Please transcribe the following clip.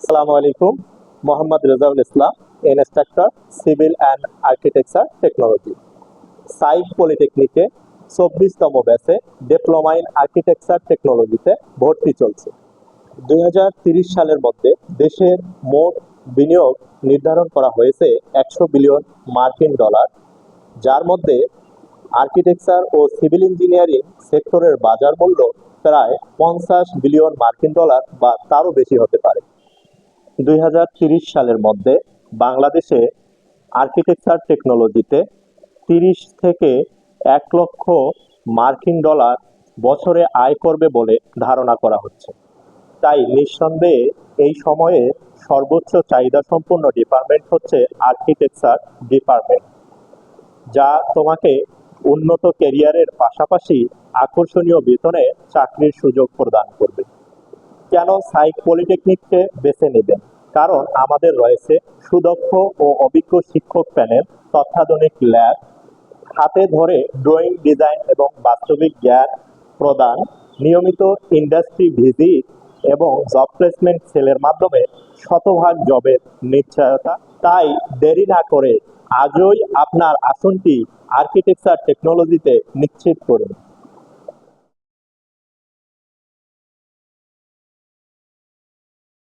আসসালামু আলাইকুম, Mohammad Rezaul Islam, instructor, civil and architecture technology. Side পলিটেকনিকে চব্বিশতম ব্যাচে ডিপ্লোমা ইন আর্কিটেকচার টেকনোলজিতে ভর্তি চলছে। দুই সালের মধ্যে দেশের মোট বিনিয়োগ নির্ধারণ করা হয়েছে একশো বিলিয়ন মার্কিন ডলার, যার মধ্যে আর্কিটেকচার ও সিভিল ইঞ্জিনিয়ারিং সেক্টরের বাজার মূল্য প্রায় পঞ্চাশ বিলিয়ন মার্কিন ডলার বা তারও বেশি হতে পারে। দুই সালের মধ্যে বাংলাদেশে আর্কিটেকচার টেকনোলজিতে তিরিশ থেকে এক লক্ষ মার্কিন ডলার বছরে আয় করবে বলে ধারণা করা হচ্ছে। তাই নিঃসন্দেহে এই সময়ে সর্বোচ্চ চাহিদা সম্পন্ন ডিপার্টমেন্ট হচ্ছে আর্কিটেকচার ডিপার্টমেন্ট যা তোমাকে উন্নত ক্যারিয়ারের পাশাপাশি আকর্ষণীয় বেতনে চাকরির সুযোগ প্রদান করবে। কেন সাইক পলিটেকনিককে বেছে নেবেন? কারণ আমাদের রয়েছে সুদক্ষ ও অভিজ্ঞ শিক্ষক প্যানেল তত্ত্বাধুনিক ল্যাব, হাতে ধরে ড্রয়িং, ডিজাইন এবং বাস্তবিক জ্ঞান প্রদান, নিয়মিত ইন্ডাস্ট্রি ভিজিট এবং জব প্লেসমেন্ট সেলের মাধ্যমে শতভাগ জবের নিশ্চয়তা। তাই দেরি না করে আজই আপনার আসনটি আর্কিটেকচার টেকনোলজিতে নিশ্চিত করুন।